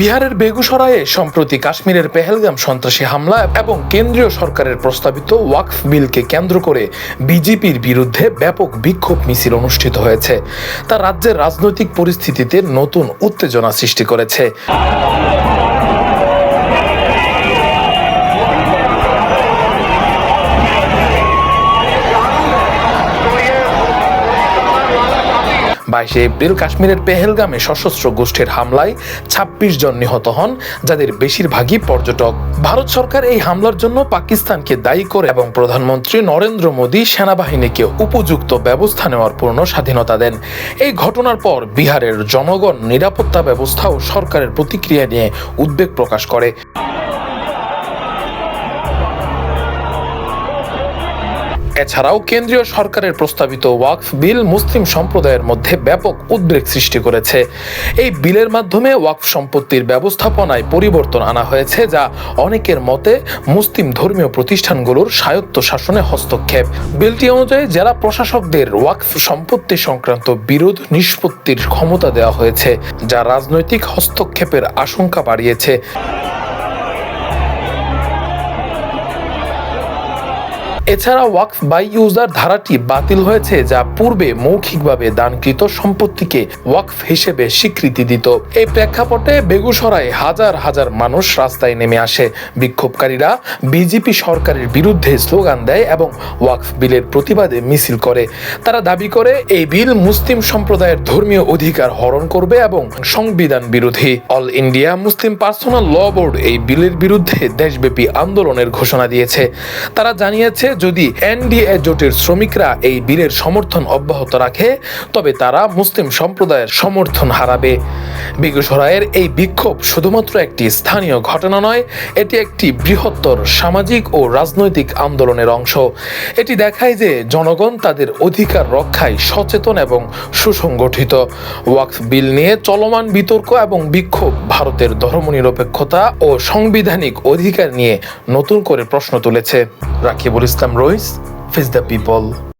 বিহারের বেগুসরায়ে সম্প্রতি কাশ্মীরের পেহেলগাম সন্ত্রাসী হামলা এবং কেন্দ্রীয় সরকারের প্রস্তাবিত ওয়াকফ বিলকে কেন্দ্র করে বিজেপির বিরুদ্ধে ব্যাপক বিক্ষোভ মিছিল অনুষ্ঠিত হয়েছে। তা রাজ্যের রাজনৈতিক পরিস্থিতিতে নতুন উত্তেজনা সৃষ্টি করেছে। বাইশে এপ্রিল কাশ্মীরের পেহেলগামে সশস্ত্র গোষ্ঠীর হামলায় ২৬ জন নিহত হন, যাদের বেশিরভাগই পর্যটক। ভারত সরকার এই হামলার জন্য পাকিস্তানকে দায়ী করে এবং প্রধানমন্ত্রী নরেন্দ্র মোদী সেনাবাহিনীকে উপযুক্ত ব্যবস্থা নেওয়ার পূর্ণ স্বাধীনতা দেন। এই ঘটনার পর বিহারের জনগণ নিরাপত্তা ব্যবস্থা ও সরকারের প্রতিক্রিয়া নিয়ে উদ্বেগ প্রকাশ করে। এছাড়াও কেন্দ্রীয় সরকারের প্রস্তাবিত ওয়াকফ বিল মুসলিম সম্প্রদায়ের মধ্যে ব্যাপক উদ্বেগ সৃষ্টি করেছে। এই বিলের মাধ্যমে ওয়াকফ সম্পত্তির ব্যবস্থাপনায় পরিবর্তন আনা হয়েছে, যা অনেকের মতে মুসলিম ধর্মীয় প্রতিষ্ঠানগুলোর স্বায়ত্ত শাসনে হস্তক্ষেপ। বিলটি অনুযায়ী, জেলা প্রশাসকদের ওয়াকফ সম্পত্তি সংক্রান্ত বিরোধ নিষ্পত্তির ক্ষমতা দেওয়া হয়েছে, যা রাজনৈতিক হস্তক্ষেপের আশঙ্কা বাড়িয়েছে। এছাড়া ওয়াকফ বাই ইউজার ধারাটি বাতিল হয়েছে যা পূর্বে মৌখিকভাবে দানকৃত সম্পত্তিকে ওয়াকফ হিসেবে স্বীকৃতি দিত। এই প্রেক্ষাপটে বেগুসরায় হাজার হাজার মানুষ রাস্তায় নেমে আসে। বিক্ষোভকারীরা বিজেপি সরকারের বিরুদ্ধে স্লোগান দেয় এবং ওয়াকফ বিলের প্রতিবাদে মিছিল করে। তারা দাবি করে, এই বিল মুসলিম সম্প্রদায়ের ধর্মীয় অধিকার হরণ করবে এবং সংবিধান বিরোধী। All India Muslim personal law board এই বিলের বিরুদ্ধে দেশব্যাপী আন্দোলনের ঘোষণা দিয়েছে। তারা জানিয়েছে যদি এনডিএ জোটের শ্রমিকরা এই বিলের সমর্থন অব্যাহত রাখে, তবে তারা মুসলিম সম্প্রদায়ের সমর্থন হারাবে। বেগুসরায়ের এই বিক্ষোভ শুধুমাত্র একটি স্থানীয় ঘটনা নয়, এটি একটি বৃহত্তর সামাজিক ও রাজনৈতিক আন্দোলনের অংশ। এটি দেখায় যে জনগণ তাদের অধিকার রক্ষায় সচেতন এবং সুসংগঠিত। ওয়াকফ বিল নিয়ে চলমান বিতর্ক এবং বিক্ষোভ ভারতের ধর্মনিরপেক্ষতা ও সাংবিধানিক অধিকার নিয়ে নতুন করে প্রশ্ন তুলেছে রাকিবুল ইসলাম। Sam Royce, Face the People.